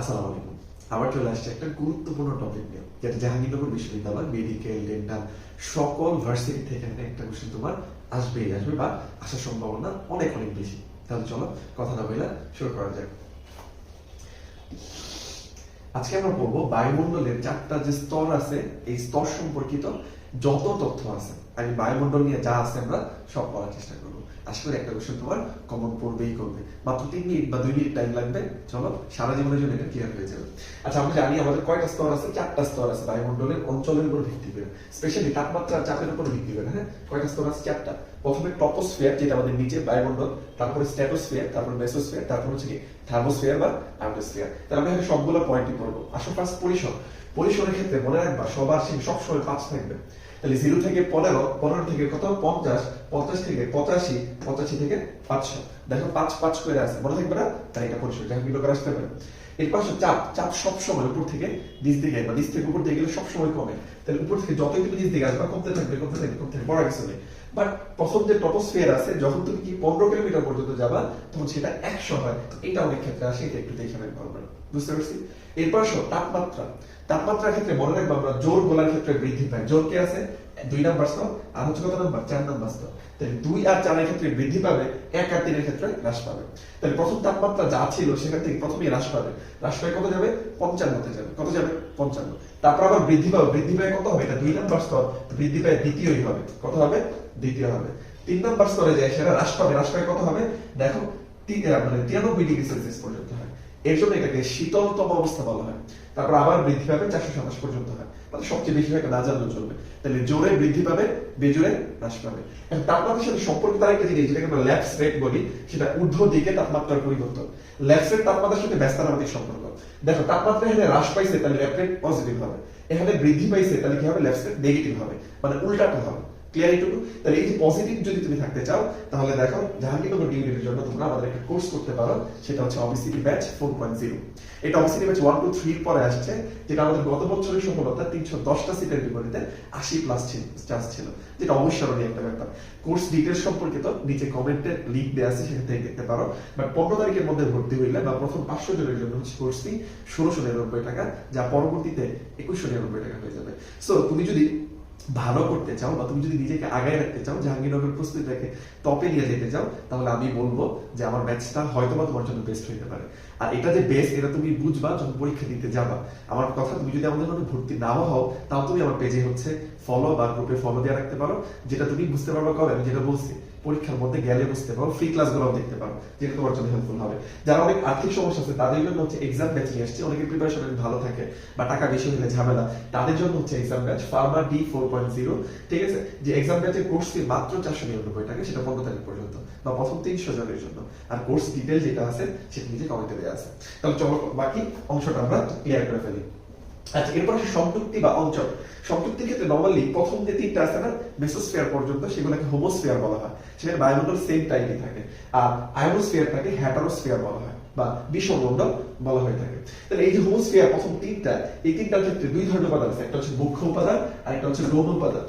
আসসালামু আলাইকুম। আবার চলে আসছে একটা গুরুত্বপূর্ণ টপিক নিয়ে, যেটা জাহাঙ্গীরনগর বিশ্ববিদ্যালয় মেডিকেল ডেন্টাল সকল ভার্সিটি থেকে একটা কোশ্চেন তোমার আসবেই আসবে বা আসার সম্ভাবনা অনেক অনেক বেশি। তাহলে চলো কথা না বলে শুরু করা যাক। আজকে আমরা বলব বায়ুমণ্ডলের চারটা যে স্তর আছে, এই স্তর সম্পর্কিত যত তথ্য আছে। আমি বায়ুমণ্ডল নিয়ে যা আছে আমরা সব পড়ার চেষ্টা করব। আশা করি একটা কোশ্চেন তোমার কমন পড়বেই করবে। মাত্র তিন মিনিট বা দুই মিনিট টাইম লাগবে। চলো, সারা জীবনের জন্য এটা ক্লিয়ার হয়ে যাবে। আচ্ছা আমরা জানি আমাদের কয়টা স্তর আছে? চারটা স্তর আছে বায়ুমণ্ডলের, অঞ্চলের উপর ভিত্তি করে। স্পেশালি তাপমাত্রা চাপের উপর ভিত্তি করে হ্যাঁ? কয়টা স্তর আছে? চারটা। প্রথমে টপোস্ফিয়ার যেটা আমাদের নিচে বায়ুমণ্ডল, তারপরে স্ট্র্যাটোস্ফিয়ার তারপরে মেসোস্ফিয়ার তারপর হচ্ছে কি থার্মোস্ফিয়ার বা আর্মোস্ফিয়ার তাহলে আমরা এখানে সবগুলো পয়েন্টই করব আসো ফার্স্ট পরিসর। পরিসরের ক্ষেত্রে মনে রাখবা, সবার সেই সবসময় পাঁচ থাকবে। তাহলে জিরো থেকে পনেরো পনেরো থেকে কত? পঞ্চাশ পঞ্চাশ থেকে পঁচাশি পঁচাশি থেকে পাঁচশো। দেখো পাঁচ পাঁচ করে আছে। মনে থাকবে না? তাই এটা পরিসর যা করে আসতে পারে। এর পাশে চাপ। চাপ সবসময় উপর থেকে নিচ দিকে বা নিচ থেকে উপর দিকে গেলে সবসময় কমে। তাহলে উপর থেকে যতই তুমি নিচ দিকে আসবে কমতে থাকবে কমতে থাকবে কমতে থাকবে, বড় কিছু নেই। বাট প্রথম যে টপোস্ফিয়ার আছে, যখন তুমি কি পনেরো কিলোমিটার পর্যন্ত যাবা, তখন সেটা একশো হয়। এটা অনেক ক্ষেত্রে আসে, এটা একটু দেখে নেবেন ভালো। বুঝতে পারছি? এরপর তাপমাত্রা। তাপমাত্রার ক্ষেত্রে মনে রাখব আমরা জোর গোলার ক্ষেত্রে বৃদ্ধি পায় জোর কে আছে? দুই নাম্বার স্তর, আর হচ্ছে কত নাম্বার? চার নাম্বার স্তর। তাহলে দুই আর চারের ক্ষেত্রে বৃদ্ধি পাবে, এক আর তিনের ক্ষেত্রে হ্রাস পাবে। তাহলে প্রথম তাপমাত্রা যা ছিল সেখান থেকে প্রথমেই হ্রাস পাবে। হ্রাস পায় কত যাবে? পঞ্চান্নতে যাবে। কত যাবে? পঞ্চান্ন। তারপর আবার বৃদ্ধি পাবে। বৃদ্ধি পায় কত হবে? এটা দুই নাম্বার স্তর। বৃদ্ধি পায় দ্বিতীয়ই হবে। কত হবে? দ্বিতীয় হবে। তিন নাম্বার স্তরে যায় সেটা হ্রাস পাবে, হ্রাস পায় কত হবে? দেখো মানে তিরানব্বই ডিগ্রি সেলসিয়াস পর্যন্ত। এর জন্য এটাকে শীতলতম অবস্থা বলা হয়। তারপর আবার বৃদ্ধি পাবে চারশো সাতাশ পর্যন্ত হয়। মানে সবচেয়ে বেশি হয় না জানলেও চলবে। তাহলে জোরে বৃদ্ধি পাবে, বেজোরে হ্রাস পাবে। তাপমাত্রার সাথে সম্পর্কিত আরেকটা জিনিস যেটাকে আমরা ল্যাপস রেট বলি, সেটা ঊর্ধ্ব দিকে তাপমাত্রার পরিবর্তন। ল্যাপস রেট তাপমাত্রার সাথে ব্যস্তানুপাতিক সম্পর্ক। দেখো, তাপমাত্রা এখানে হ্রাস পাইছে, তাহলে ল্যাপ রেট পজিটিভ হবে। এখানে বৃদ্ধি পাইছে, তাহলে কি হবে? ল্যাপস রেট নেগেটিভ হবে। মানে উল্টাটা হবে। ক্লিয়ার এইটুকু তাহলে এই যে পজিটিভ যদি তুমি থাকতে চাও, তাহলে দেখো জাহাঙ্গীরনগর ডিগ্রির জন্য, তোমরা আমাদের একটা কোর্স করতে পারো, সেটা হচ্ছে obesity batch four point zero এটা অবিসিটি ব্যাচ ওয়ান টু থ্রির পরে আসছে, যেটা আমাদের গত বছরের সফলতা তিনশো দশটা সিটের বিপরীতে আশি প্লাস চান্স ছিল, যেটা অবিস্মরণীয় একটা ব্যাপার। কোর্স ডিটেলস সম্পর্কিত নিচে কমেন্টে লিঙ্ক দেওয়া আছে, সেখান থেকে দেখতে পারো। বাট পনেরো তারিখের মধ্যে ভর্তি হইলে বা প্রথম পাঁচশো জনের জন্য হচ্ছে কোর্স ফি ষোলোশো নিরানব্বই টাকা, যা পরবর্তীতে একুশশো নিরানব্বই টাকা হয়ে যাবে। সো তুমি যদি ভালো করতে চাও বা তুমি যদি নিজেকে আগায় রাখতে চাও, জাহাঙ্গীরনগর প্রস্তুতিটাকে টপে নিয়ে যেতে চাও, তাহলে আমি বলব যে আমার ম্যাচটা হয়তো বা তোমার জন্য বেস্ট হইতে পারে। আর এটা যে বেস্ট এটা তুমি বুঝবা যখন পরীক্ষা দিতে যাবা। আমার কথা তুমি যদি আমাদের মধ্যে ভর্তি নাও হও, তাও তুমি আমার পেজে হচ্ছে ফলো বা গ্রুপে ফলো দিয়ে রাখতে পারো। যেটা তুমি বুঝতে পারবা, কবে? আমি যেটা বলছি। পরীক্ষার মধ্যে গেলে বুঝতে পারো ফ্রি ক্লাসগুলো দেখতে পারো, যেটা তোমার জন্য হেল্পফুল হবে। যারা অনেক আর্থিক সমস্যা আছে, তাদের জন্য হচ্ছে এক্সাম ব্যাচ নিয়ে আসছে, অনেকের প্রিপারেশন ভালো থাকে, বা টাকা বেশি হলে ঝামেলা, তাদের জন্য হচ্ছে exam batch pharma D four point zero ঠিক আছে? যে এক্সাম ব্যাচের কোর্স ফি মাত্র চারশো নিরানব্বই টাকা, সেটা পনেরো তারিখ পর্যন্ত, বা প্রথম তিনশো জনের জন্য। আর কোর্স ডিটেল যেটা আছে, সেটা নিজে কমেন্টে দেওয়া আছে। তাহলে চলো, বাকি অংশটা আমরা ক্লিয়ার করে ফেলি। আচ্ছা এরপর আসে সংযুক্তি বা অঞ্চল। সংযুক্তির ক্ষেত্রে নর্মালি প্রথম যে তিনটা আছে না মেসোস্ফিয়ার পর্যন্ত সেগুলোকে হোমোস্ফিয়ার বলা হয়। সেখানে বায়ুমণ্ডল সেম টাইপই থাকে। আর আয়োনোস্ফিয়ারটাকে হ্যাটারোস্ফিয়ার বলা হয় বা বিষমণ্ডল বলা হয়ে থাকে। তাহলে এই যে হোমোস্ফিয়ার প্রথম তিনটা, এই তিনটার ক্ষেত্রে দুই ধরনের উপাদান আছে। একটা হচ্ছে মুখ্য উপাদান আর একটা হচ্ছে গৌণ উপাদান।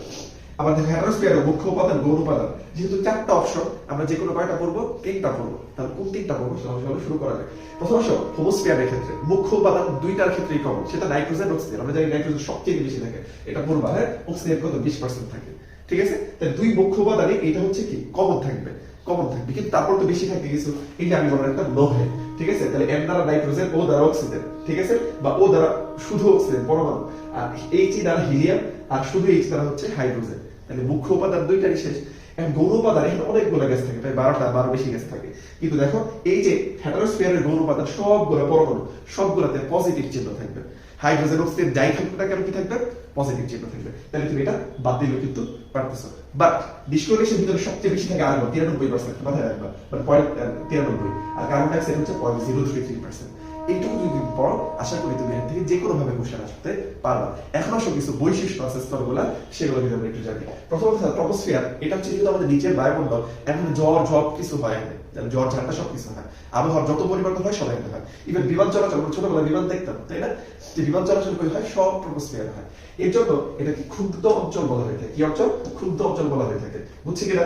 আবার দেখো হ্যাটারোস্ফিয়ারের মুখ্য উপাদান, গৌণ উপাদান। যেহেতু চারটা অপশন আমরা যে কোনো কয়টা পড়ব তিনটা পড়ব তাহলে কোন তিনটা পড়ব সহজ শুরু করা যায়। প্রথম অংশ হোমোস্ফিয়ারের ক্ষেত্রে। মুখ্য উপাদান দুইটার ক্ষেত্রেই কমন সেটা নাইট্রোজেন অক্সিজেন আমরা জানি নাইট্রোজেন সবচেয়ে বেশি থাকে। এটা পড়বা হ্যাঁ অক্সিজেন কত? বিশ পার্সেন্ট থাকে। ঠিক আছে? তাহলে দুই মুখ্য উপাদানে এটা হচ্ছে কি? কমন থাকবে। কমন থাকবে। কিন্তু তারপর তো বেশি থাকে কিছু। এটা আমি বললাম একটা লোহে ঠিক আছে? তাহলে এম দ্বারা নাইট্রোজেন ও দ্বারা অক্সিজেন ঠিক আছে? বা ও দ্বারা শুধু অক্সিজেন পরমাণু। আর এইচ দ্বারা হিলিয়াম আর শুধু এইচ দ্বারা হচ্ছে হাইড্রোজেন। তাহলে মুখ্য উপাদান দুইটারই শেষ। এখন গৌণ উপাদান, এখানে অনেকগুলো গ্যাস থাকে, প্রায় বারোটা, বারো বেশি গ্যাস থাকে। কিন্তু দেখো, এই যে হেটারোস্ফিয়ারের গৌণ উপাদান সবগুলো পরমাণু, সবগুলোতে পজিটিভ চিহ্ন থাকবে। হাইড্রোজেন অক্সিজেন যাই থাকবে কেন, কি থাকবে? পজিটিভ চিহ্ন থাকবে। তাহলে তুমি এটা বাদ দিলেও কিন্তু পারতেছো। বাট ডিসকোরিলেশন ভিতরে সবচেয়ে বেশি থাকে আর্গন তিরানব্বই পার্সেন্ট মাথায় রাখবা। মানে পয়েন্ট তিরানব্বই। আর কার্বন ডাইঅক্সাইড হচ্ছে point zero three three percent এইটুকু যদি পড়ো, আশা করি তুমি এর থেকে যে কোনো ভাবে কোশ্চেন আসতে পারবা। এখন আসো কিছু বৈশিষ্ট্য আছে, স্তরগুলা, সেগুলো যদি আমরা একটু জানি। প্রথম কথা ট্রপোস্ফিয়ার এটা হচ্ছে যেহেতু আমাদের নিচের বায়ুমণ্ডল, এখন জ্বর ঝপ কিছু হয় এখানে জ্বর ঝান্ডা সব কিছু হয়। আবহাওয়ার যত পরিবর্তন হয়, সব একটা হয়। ইভেন বিমান চলাচল, আমরা ছোটবেলায় বিমান দেখতাম, তাই না? যে বিমান চলাচল করে হয়, সব ট্রপোস্ফিয়ার হয়। এর জন্য এটাকে ক্ষুব্ধ অঞ্চল বলা হয়ে থাকে। কি অঞ্চল? ক্ষুব্ধ অঞ্চল বলা হয়ে থাকে। বুঝছি কিনা?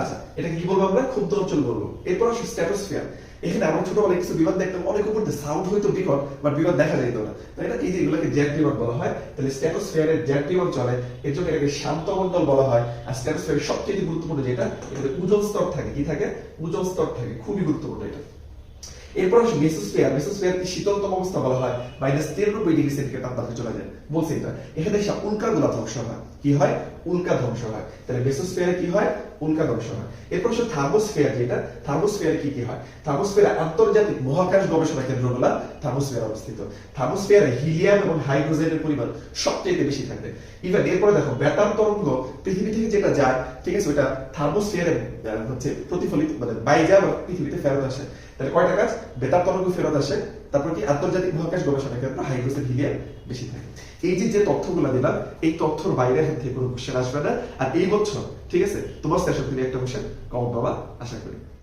আচ্ছা এটা কি বলব আমরা? ক্ষুব্ধ অঞ্চল বলব। এরপর আসে স্ট্র্যাটোস্ফিয়ার এখানে আমরা ছোটবেলায় কিছু বিভাগ দেখতাম অনেক উপর সাউন্ড হয়তো বিকট বাট বিভাগ দেখা যেত না। তাই না এই যে এগুলোকে জ্যাক বিভাগ বলা হয়, তাহলে স্ট্যাটোস্ফিয়ারের জ্যাক বিভাগ চলে এর জন্য এটাকে শান্ত মন্ডল বলা হয়। আর স্ট্যাটোস্ফিয়ারের সবচেয়ে গুরুত্বপূর্ণ যেটা, এটাতে উজ্জ্বল স্তর থাকে। কি থাকে? উজ্জ্বল স্তর থাকে। খুবই গুরুত্বপূর্ণ এটা। এরপর আসে মেসোস্ফিয়ার মেসোস্ফিয়ার কি শীতলতম অবস্থা বলা হয়। মাইনাস ডিগ্রি সেন্টিগ্রেড তাপমাত্রা চলে যায়। বলছি এটা। এখানে এসে উল্কাগুলা ধ্বংস হয়। কি হয়? উল্কা ধ্বংস হয়। তাহলে কি হয়? উল্কা ধ্বংস হয়। এরপর যেটা কি কি হয়? আন্তর্জাতিক মহাকাশ গবেষণা কেন্দ্রগুলা থার্মোস্ফিয়ার অবস্থিত। থার্মোস্ফিয়ারে হিলিয়াম এবং হাইড্রোজেনের পরিমাণ সবচেয়ে বেশি থাকে ইভেন এরপরে দেখো, বেতার তরঙ্গ পৃথিবী থেকে যেটা যায়, ঠিক আছে ওটা থার্মোস্ফিয়ারে হচ্ছে প্রতিফলিত মানে যায় পৃথিবীতে ফেরত আসে। তাহলে কয়টা কাজ বেতার তরঙ্গ ফেরত আসে, তারপর কি আন্তর্জাতিক মহাকাশ গবেষণা কেন্দ্র হাইড্রোজেন হিলিয়াম বেশি থাকে। এই যে যে তথ্যগুলো দিলাম, এই তথ্যর বাইরে এখান থেকে কোনো কোশ্চেন আসবে না। আর এই বছর, ঠিক আছে? তোমার সেশন থেকে একটা কোশ্চেন কম পাবা, আশা করি।